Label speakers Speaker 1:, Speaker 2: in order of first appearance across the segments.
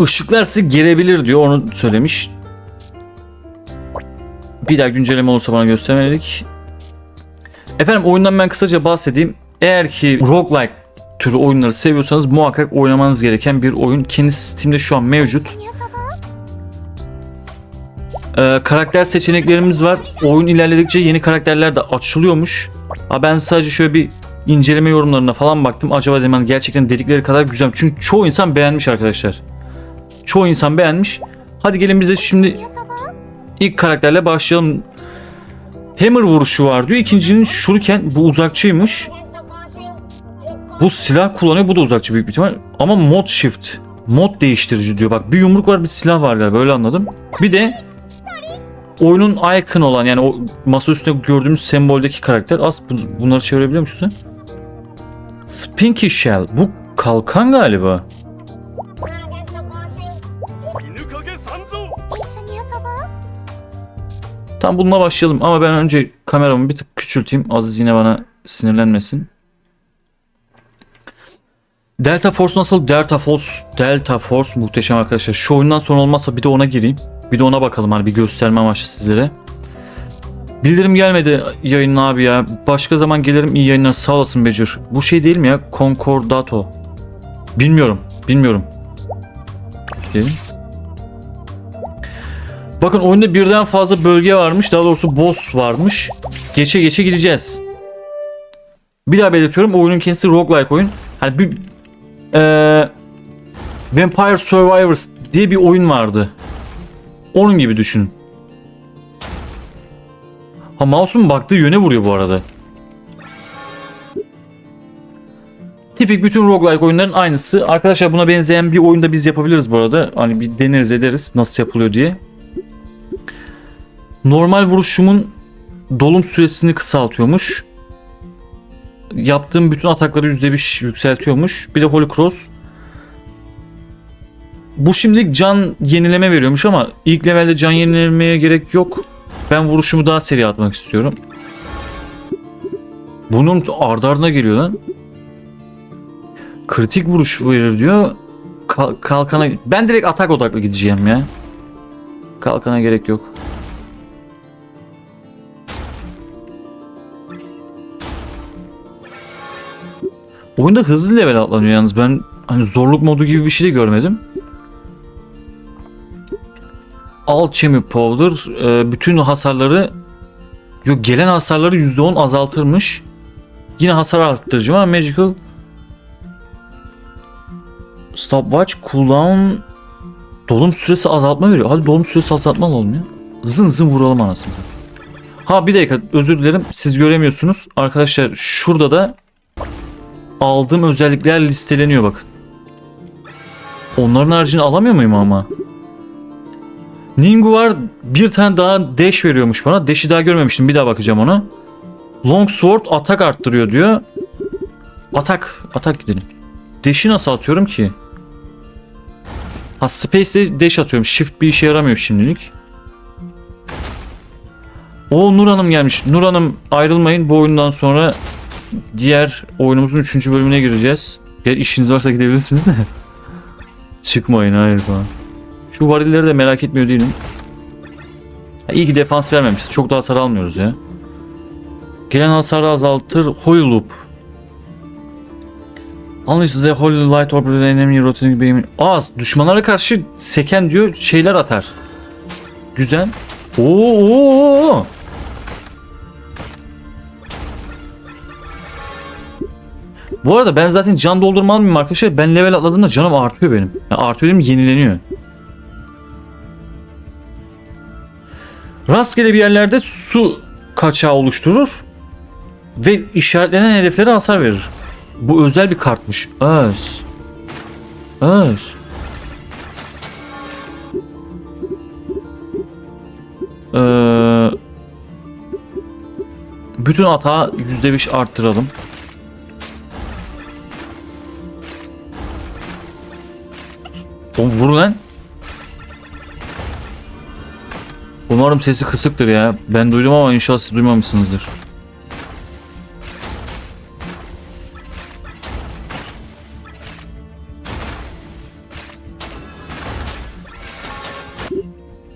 Speaker 1: ışıklar sizi gerebilir diyor onu söylemiş. Bir daha güncelleme olursa bana göstermedik. Efendim oyundan ben kısaca bahsedeyim. Eğer ki roguelike türü oyunları seviyorsanız muhakkak oynamanız gereken bir oyun. Kendisi Steam'de şu an mevcut. Ee, karakter seçeneklerimiz var. Oyun ilerledikçe yeni karakterler de açılıyormuş. Ha, ben sadece şöyle bir inceleme yorumlarına falan baktım. Acaba dedim hani gerçekten dedikleri kadar güzel. Çünkü çoğu insan beğenmiş arkadaşlar. Çoğu insan beğenmiş. Hadi gelin biz de şimdi ilk karakterle başlayalım. Hammer vuruşu var diyor. İkincinin şuriken bu uzakçıymış. Bu silah kullanıyor. Bu da uzakçı büyük bir ihtimal. Ama mod shift. Mod değiştirici diyor. Bak bir yumruk var bir silah var galiba öyle anladım. Bir de oyunun icon olan yani o masa üstünde gördüğümüz semboldeki karakter. Az bu- bunları çevirebiliyor musun sen? Spinky Shell. Bu kalkan galiba. Tam bununla başlayalım ama ben önce kameramı bir tık küçülteyim. Aziz yine bana sinirlenmesin. Delta Force nasıl? Delta Force, Delta Force muhteşem arkadaşlar. Şu oyundan sonra olmazsa bir de ona gireyim. Bir de ona bakalım hani bir gösterme amaçlı sizlere. Bildirim gelmedi yayının abi ya. Başka zaman gelirim iyi yayınlar sağ olasın Becir. Bu şey değil mi ya? Concordato. Bilmiyorum. Bilmiyorum. Gidelim. Bakın oyunda birden fazla bölge varmış. Daha doğrusu boss varmış. Geçe geçe gideceğiz. Bir daha belirtiyorum. Oyunun kendisi roguelike oyun. Hani bir eee, Vampire Survivors diye bir oyun vardı. Onun gibi düşün. Ha mouse'un baktığı yöne vuruyor bu arada. Tipik bütün roguelike oyunların aynısı. Arkadaşlar buna benzeyen bir oyunda biz yapabiliriz bu arada. Hani bir deneriz ederiz nasıl yapılıyor diye. Normal vuruşumun dolum süresini kısaltıyormuş. Yaptığım bütün atakları %1 yükseltiyormuş. Bir de Holy Cross. Bu şimdilik can yenileme veriyormuş ama ilk levelde can yenilemeye gerek yok. Ben vuruşumu daha seri atmak istiyorum. Bunun ardı ardına geliyor lan. Kritik vuruş verir diyor. Kal- kalkana... Ben direkt atak odaklı gideceğim ya. Kalkana gerek yok. Oyunda hızlı level atlanıyor yalnız. Ben hani zorluk modu gibi bir şey de görmedim. Alchemy Powder e, bütün hasarları yok gelen hasarları %10 azaltırmış. Yine hasar arttırıcı ama Magical Stopwatch cooldown dolum süresi azaltma veriyor. Hadi dolum süresi azaltma alalım ya. Zın zın vuralım anasını. Ha bir dakika özür dilerim siz göremiyorsunuz. Arkadaşlar şurada da aldığım özellikler listeleniyor bakın. Onların haricini alamıyor muyum ama? Ningu var bir tane daha dash veriyormuş bana. Dash'i daha görmemiştim bir daha bakacağım ona. Long sword atak arttırıyor diyor. Atak. Atak gidelim. Dash'i nasıl atıyorum ki? Ha space'de dash atıyorum. Shift bir işe yaramıyor şimdilik. O Nur Hanım gelmiş. Nur Hanım ayrılmayın. Bu oyundan sonra diğer oyunumuzun 3. bölümüne gireceğiz. Eğer işiniz varsa gidebilirsiniz de. Çıkmayın hayır falan. Şu varilleri de merak etmiyor değilim. Ha, iyi ki defans vermemişiz. Çok da hasar almıyoruz ya. Gelen hasarı azaltır. Holy Loop. Unleash the Holy Light Orb enemy rotating beam. Aa düşmanlara karşı seken diyor şeyler atar. Güzel. Oo, oo, oo. Bu arada ben zaten can doldurma almayayım arkadaşlar. Ben level atladığımda canım artıyor benim. Yani artıyor dedim yenileniyor. Rastgele bir yerlerde su kaçağı oluşturur ve işaretlenen hedeflere hasar verir. Bu özel bir kartmış. Öz. Öz. Ee, bütün atağı %5 arttıralım. Oğlum vur lan. Umarım sesi kısıktır ya. Ben duydum ama inşallah siz duymamışsınızdır.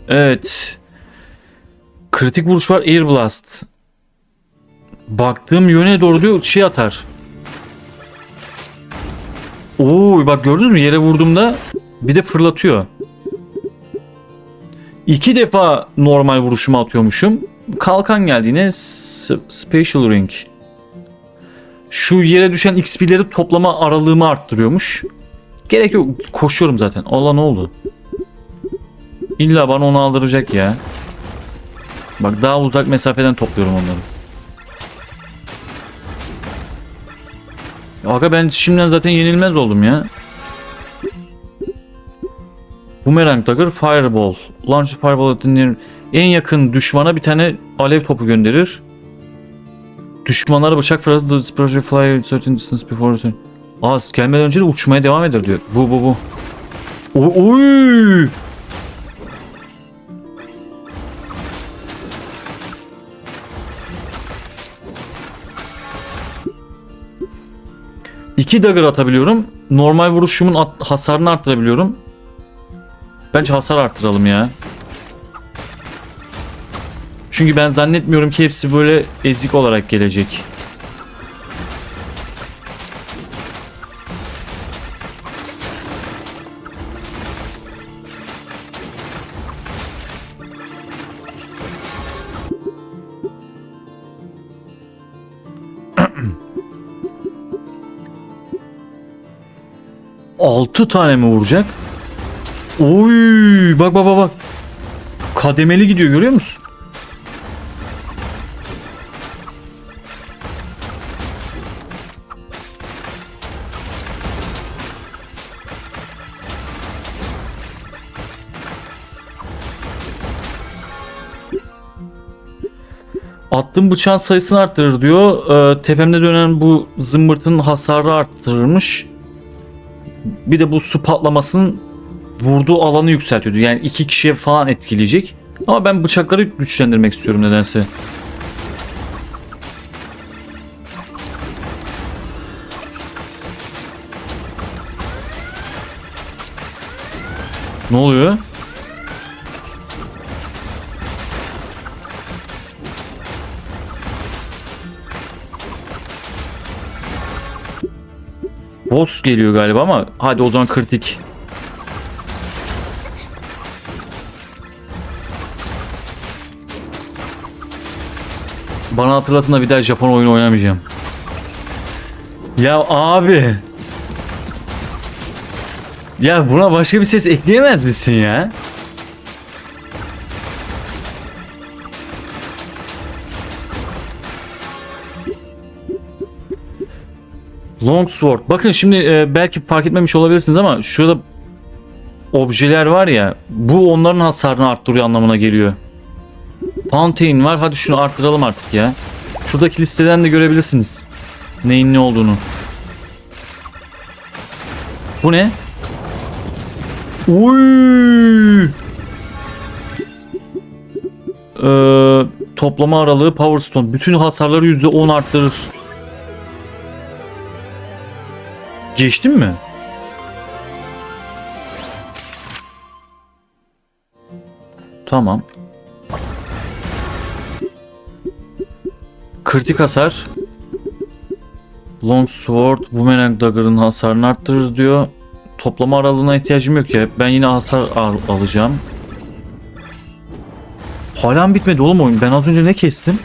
Speaker 1: Evet. Kritik vuruş var Air Blast. Baktığım yöne doğru diyor şey atar. Oo bak gördünüz mü yere vurduğumda bir de fırlatıyor. İki defa normal vuruşumu atıyormuşum. Kalkan geldi S- Special Ring. Şu yere düşen XP'leri toplama aralığımı arttırıyormuş. Gerek yok. Koşuyorum zaten. Allah ne oldu? İlla bana onu aldıracak ya. Bak daha uzak mesafeden topluyorum onları. Aga ben şimdiden zaten yenilmez oldum ya. Boomerang Dagger Fireball. Launch Fireball near- en yakın düşmana bir tane alev topu gönderir. Düşmanlara bıçak fırlatır. The project fly certain distance before return. Aa gelmeden önce de uçmaya devam eder diyor. Bu bu bu. O- Oy! İki dagger atabiliyorum. Normal vuruşumun hasarını arttırabiliyorum. Bence hasar arttıralım ya. Çünkü ben zannetmiyorum ki hepsi böyle ezik olarak gelecek. Altı tane mi vuracak? Oy bak bak bak bak. Kademeli gidiyor görüyor musun? Attığım bıçağın sayısını arttırır diyor. Ee, tepemde dönen bu zımbırtının hasarı arttırırmış. Bir de bu su patlamasının vurduğu alanı yükseltiyordu. Yani iki kişiye falan etkileyecek. Ama ben bıçakları güçlendirmek istiyorum nedense. Ne oluyor? Boss geliyor galiba ama hadi o zaman kritik. Bana hatırlatın da bir daha Japon oyunu oynamayacağım. Ya abi. Ya buna başka bir ses ekleyemez misin ya? Longsword. Bakın şimdi e, belki fark etmemiş olabilirsiniz ama şurada objeler var ya bu onların hasarını arttırıyor anlamına geliyor. Fountain var. Hadi şunu arttıralım artık ya. Şuradaki listeden de görebilirsiniz. Neyin ne olduğunu. Bu ne? Uy! Ee, toplama aralığı Power Stone. Bütün hasarları %10 arttırır. Geçtin mi? Tamam. Kritik hasar. Long Sword, Boomerang Dagger'ın hasarını arttırır diyor. Toplama aralığına ihtiyacım yok ya. Ben yine hasar al- alacağım. Hala bitmedi oğlum oyun. Ben az önce ne kestim?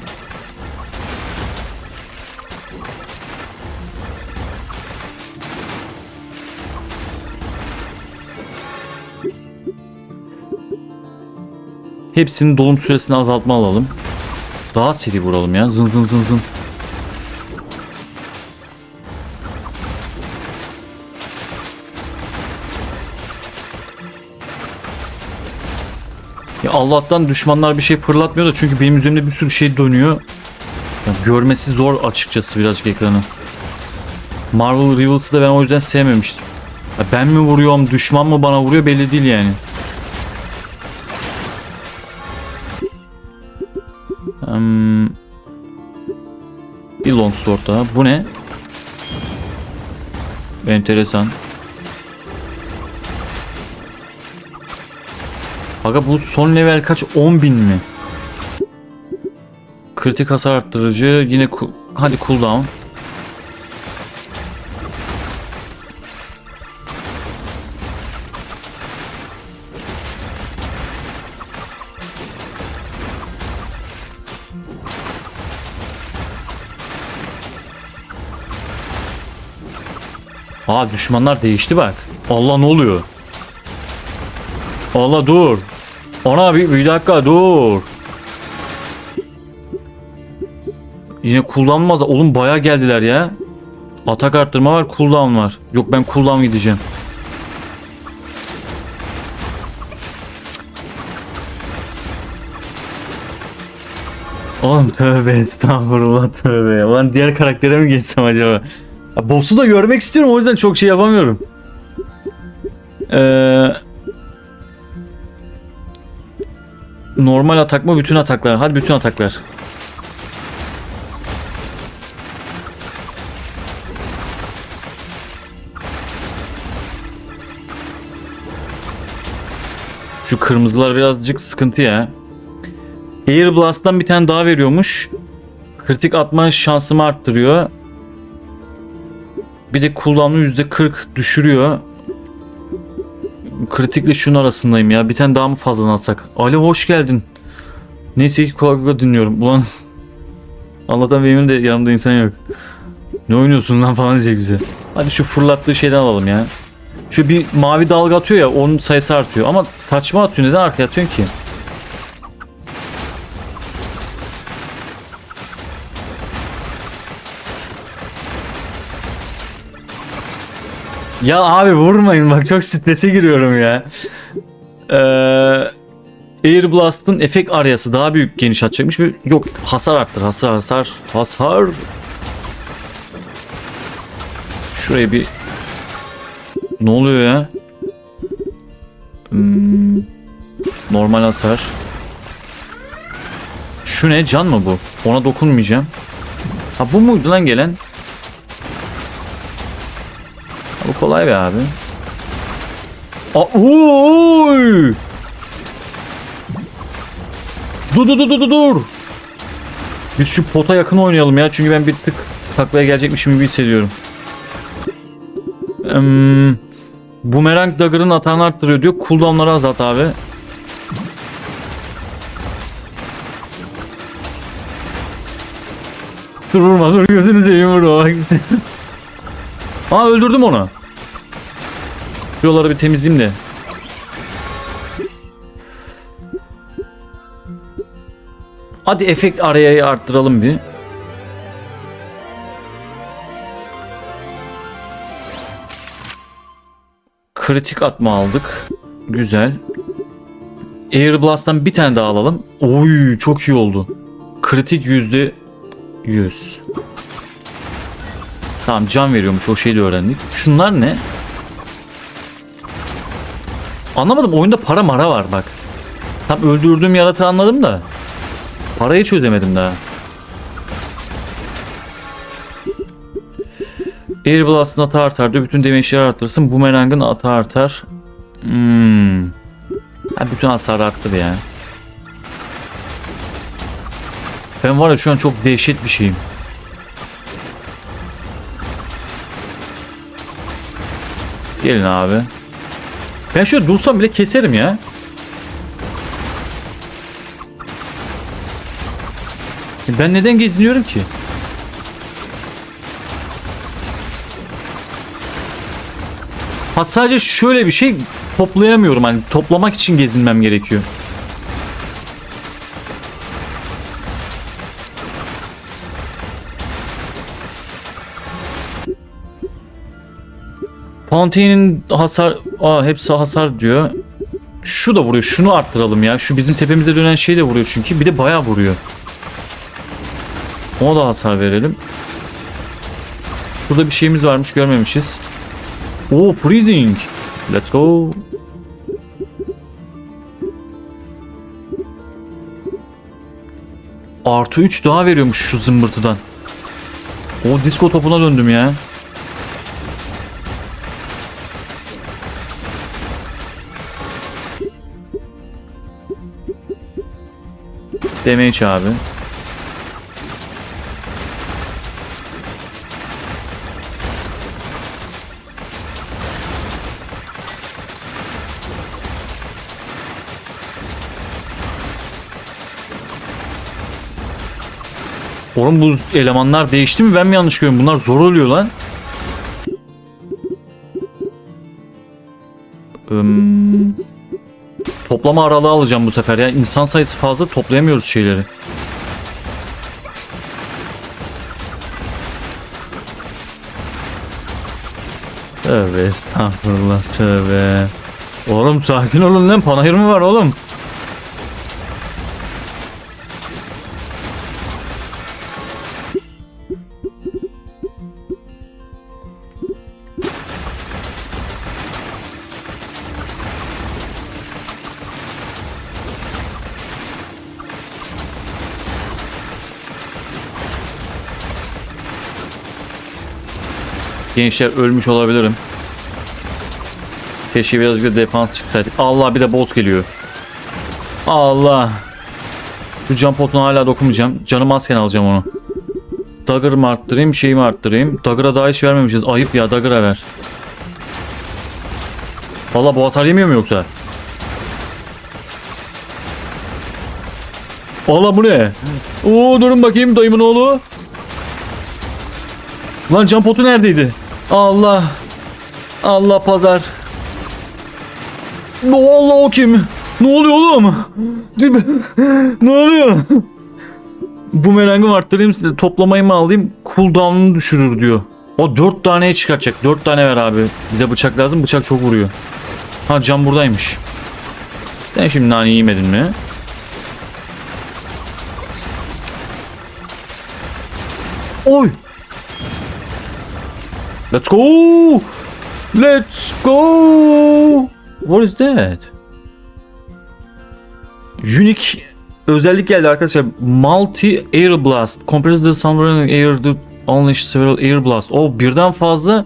Speaker 1: Hepsinin dolum süresini azaltma alalım. Daha seri vuralım ya. Zın zın zın zın. Ya Allah'tan düşmanlar bir şey fırlatmıyor da çünkü benim üzerimde bir sürü şey dönüyor. Ya görmesi zor açıkçası birazcık ekranı. Marvel Rivals'ı da ben o yüzden sevmemiştim. Ya ben mi vuruyorum, düşman mı bana vuruyor belli değil yani. Bir longsword daha. Bu ne? Enteresan. Aga bu son level kaç? 10.000 mi? Kritik hasar arttırıcı yine hadi cooldown. Aa düşmanlar değişti bak. Allah ne oluyor? Allah dur. Ana bir, bir dakika dur. Yine kullanmaz. Oğlum baya geldiler ya. Atak arttırma var, cooldown var. Yok ben cooldown gideceğim. Oğlum tövbe estağfurullah tövbe. Ulan diğer karaktere mi geçsem acaba? Boss'u da görmek istiyorum o yüzden çok şey yapamıyorum. Eee... Normal atak mı bütün ataklar? Hadi bütün ataklar. Şu kırmızılar birazcık sıkıntı ya. Air Blast'tan bir tane daha veriyormuş. Kritik atma şansımı arttırıyor. Bir de cooldown'u %40 düşürüyor. Kritikle şunun arasındayım ya. Bir tane daha mı fazla atsak? Ali hoş geldin. Neyse ki kulaklıkla dinliyorum. Ulan Allah'tan benim de yanımda insan yok. Ne oynuyorsun lan falan diyecek bize. Hadi şu fırlattığı şeyden alalım ya. Şu bir mavi dalga atıyor ya onun sayısı artıyor. Ama saçma atıyor. Neden arkaya atıyorsun ki? Ya abi vurmayın bak çok strese giriyorum ya. Ee, Air Blast'ın efekt aryası daha büyük geniş atacakmış. Bir- Yok hasar arttır hasar hasar hasar. Şuraya bir ne oluyor ya? Hmm, normal hasar. Şu ne can mı bu? Ona dokunmayacağım. Ha bu muydu lan gelen? Kolay be abi. Aa, oy! Dur dur dur dur dur. Biz şu pota yakın oynayalım ya çünkü ben bir tık taklaya gelecekmişim gibi hissediyorum. Hmm, Boomerang Dagger'ın atağını arttırıyor diyor. Cooldown'ları azalt abi. Dur vurma dur gözünü seveyim Aa öldürdüm onu. Şuraları bir temizleyeyim de. Hadi efekt arayayı arttıralım bir. Kritik atma aldık. Güzel. Air Blast'tan bir tane daha alalım. Oy çok iyi oldu. Kritik yüzde 100. Tamam can veriyormuş o şeyi de öğrendik. Şunlar ne? Anlamadım oyunda para mara var bak. Tam öldürdüğüm yaratığı anladım da. Parayı çözemedim daha. Air Blast'ın atağı artar diyor. Bütün damage'leri arttırsın. Boomerang'ın atağı artar. Hmm. Ha, bütün hasarı arttı be ya. Ben var ya şu an çok dehşet bir şeyim. Gelin abi. Ben şöyle dursam bile keserim ya. Ben neden geziniyorum ki? Ha sadece şöyle bir şey toplayamıyorum hani toplamak için gezinmem gerekiyor. Fontaine'in hasar... Aa hepsi hasar diyor. Şu da vuruyor. Şunu arttıralım ya. Şu bizim tepemize dönen şey de vuruyor çünkü. Bir de bayağı vuruyor. Ona da hasar verelim. Burada bir şeyimiz varmış görmemişiz. Oo freezing. Let's go. Artı 3 daha veriyormuş şu zımbırtıdan. O disco topuna döndüm ya. Damage abi. Oğlum bu elemanlar değişti mi ben mi yanlış görüyorum? Bunlar zor oluyor lan. Im, toplama aralığı alacağım bu sefer ya. İnsan sayısı fazla toplayamıyoruz şeyleri. Tövbe estağfurullah tövbe. Oğlum sakin olun lan panayır mı var oğlum? Gençler ölmüş olabilirim. Keşke birazcık da defans çıksaydık. Allah bir de boss geliyor. Allah. Bu can potuna hala dokunmayacağım. Canım azken alacağım onu. Dagger mı arttırayım şey mi arttırayım? Dagger'a daha hiç vermemişiz. Ayıp ya Dagger'a ver. Valla bu hasar yemiyor mu yoksa? Allah bu ne? Oo durun bakayım dayımın oğlu. Lan can potu neredeydi? Allah. Allah pazar. Ne Allah o kim? Ne oluyor oğlum? Ne oluyor? Bu merangımı arttırayım toplamayı mı alayım? Cooldown'unu düşürür diyor. O dört taneye çıkartacak. Dört tane ver abi. Bize bıçak lazım. Bıçak çok vuruyor. Ha cam buradaymış. Sen şimdi nane yemedin mi? Oy! Let's go! Let's go! What is that? Unique özellik geldi arkadaşlar. Multi Air Blast. Compress the sound air to unleash several air blast. O birden fazla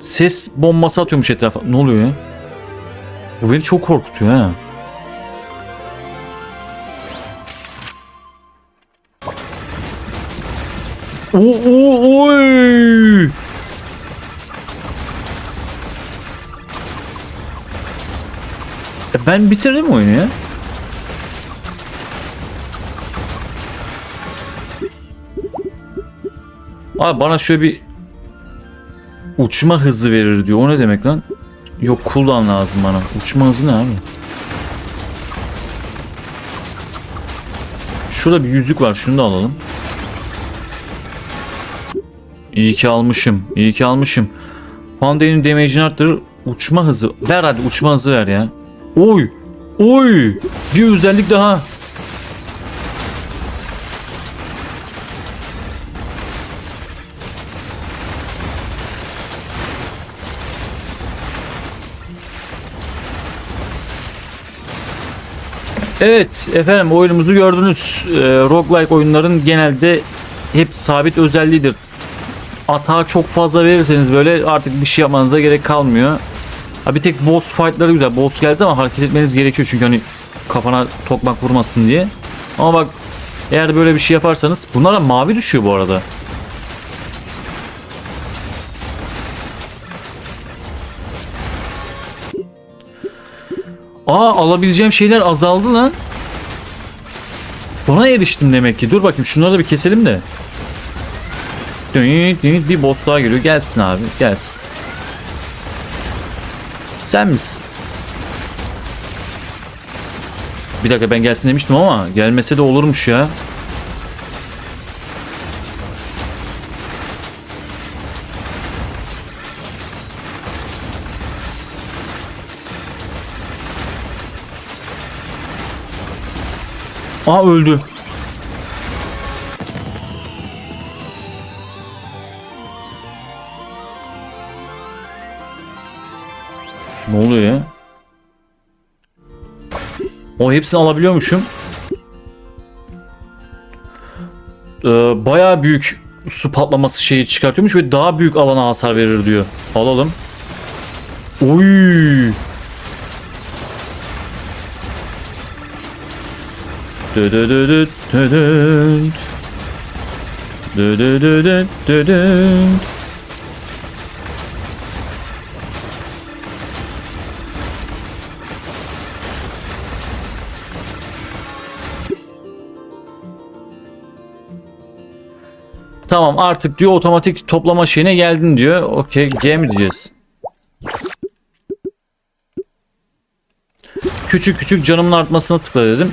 Speaker 1: ses bombası atıyormuş etrafa. Ne oluyor ya? Bu beni çok korkutuyor ha. Oo, oo, oy! E ben bitirdim oyunu ya. Abi bana şöyle bir uçma hızı verir diyor. O ne demek lan? Yok cooldown lazım bana. Uçma hızı ne abi? Şurada bir yüzük var. Şunu da alalım. İyi ki almışım. İyi ki almışım. Fountain'in damage'ini arttırır. Uçma hızı. Ver hadi uçma hızı ver ya. Oy. Oy. Bir özellik daha. Evet efendim oyunumuzu gördünüz. Ee, roguelike oyunların genelde hep sabit özelliğidir. Atağa çok fazla verirseniz böyle artık bir şey yapmanıza gerek kalmıyor. Ha bir tek boss fight'ları güzel. Boss geldi ama hareket etmeniz gerekiyor çünkü hani kafana tokmak vurmasın diye. Ama bak eğer böyle bir şey yaparsanız bunlara mavi düşüyor bu arada. Aa alabileceğim şeyler azaldı lan. Buna eriştim demek ki. Dur bakayım şunları da bir keselim de. Bir boss daha geliyor. Gelsin abi gelsin. Sen misin? Bir dakika ben gelsin demiştim ama gelmese de olurmuş ya. Aa öldü. Ne oluyor ya? O hepsini alabiliyormuşum. Ee, bayağı büyük su patlaması şeyi çıkartıyormuş ve daha büyük alana hasar verir diyor. Alalım. Oy. Dö Tamam artık diyor otomatik toplama şeyine geldin diyor. Okey G mi diyeceğiz? Küçük küçük canımın artmasına tıkla dedim.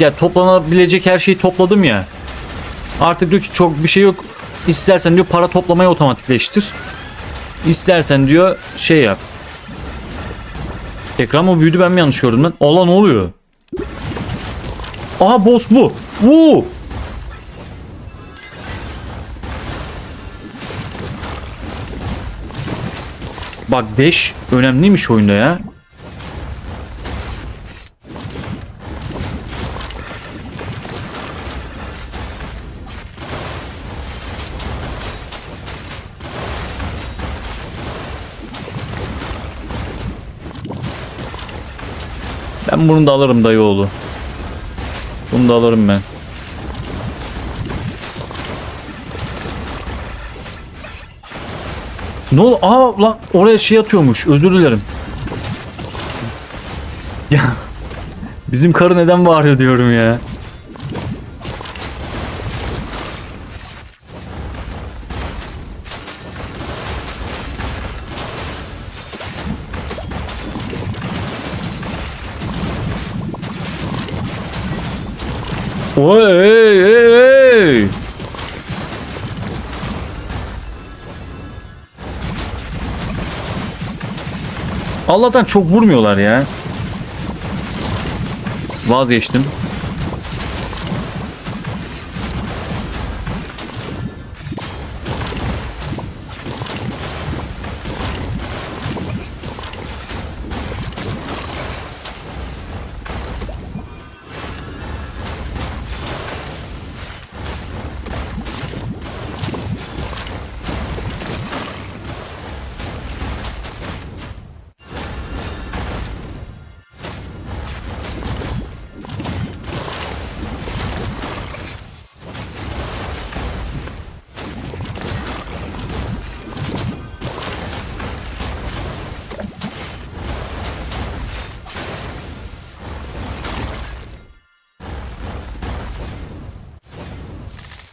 Speaker 1: Ya toplanabilecek her şeyi topladım ya. Artık diyor ki çok bir şey yok. İstersen diyor para toplamayı otomatikleştir. İstersen diyor şey yap. Ekran mı büyüdü ben mi yanlış gördüm lan? Allah ne oluyor? Aha boss bu. Woo! Bak dash önemliymiş oyunda ya. Ben bunu da alırım dayı oğlu. Bunu da alırım ben. Ne oldu? Aa lan oraya şey atıyormuş. Özür dilerim. Ya bizim karı neden bağırıyor diyorum ya. Oy ey ey ey. Allah'tan çok vurmuyorlar ya. Vazgeçtim.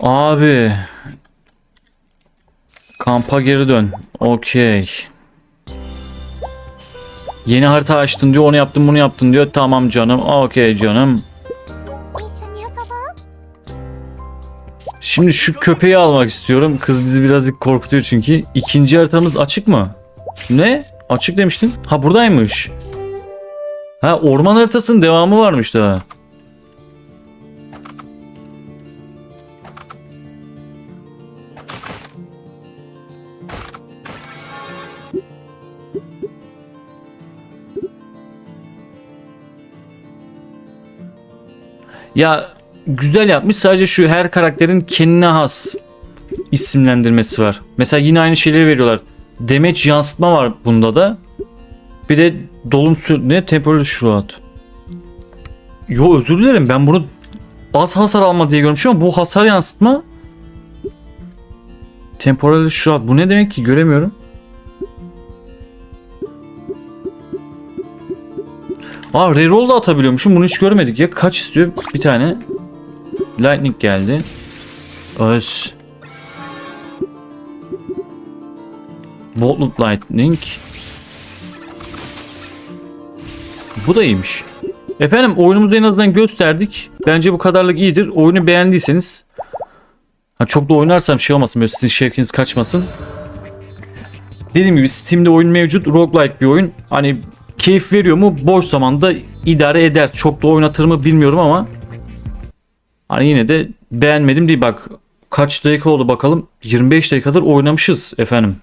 Speaker 1: Abi. Kampa geri dön. Okey. Yeni harita açtın diyor. Onu yaptım bunu yaptın diyor. Tamam canım. Okey canım. Şimdi şu köpeği almak istiyorum. Kız bizi birazcık korkutuyor çünkü. İkinci haritamız açık mı? Ne? Açık demiştin. Ha buradaymış. Ha orman haritasının devamı varmış daha. Ya güzel yapmış. Sadece şu her karakterin kendine has isimlendirmesi var. Mesela yine aynı şeyleri veriyorlar. Demeç yansıtma var bunda da. Bir de dolum ne temporal shroud. Yo özür dilerim ben bunu az hasar alma diye görmüşüm ama bu hasar yansıtma temporal shroud bu ne demek ki göremiyorum. Aa reroll da atabiliyormuşum. Bunu hiç görmedik ya. Kaç istiyor? Bir tane. Lightning geldi. Öz. Bolt Lightning. Bu da iyiymiş. Efendim oyunumuzu en azından gösterdik. Bence bu kadarlık iyidir. Oyunu beğendiyseniz ha, çok da oynarsam şey olmasın böyle sizin şevkiniz kaçmasın. Dediğim gibi Steam'de oyun mevcut. Roguelike bir oyun. Hani keyif veriyor mu? Boş zamanda idare eder. Çok da oynatır mı bilmiyorum ama hani yine de beğenmedim değil. Bak kaç dakika oldu bakalım. 25 dakikadır oynamışız efendim.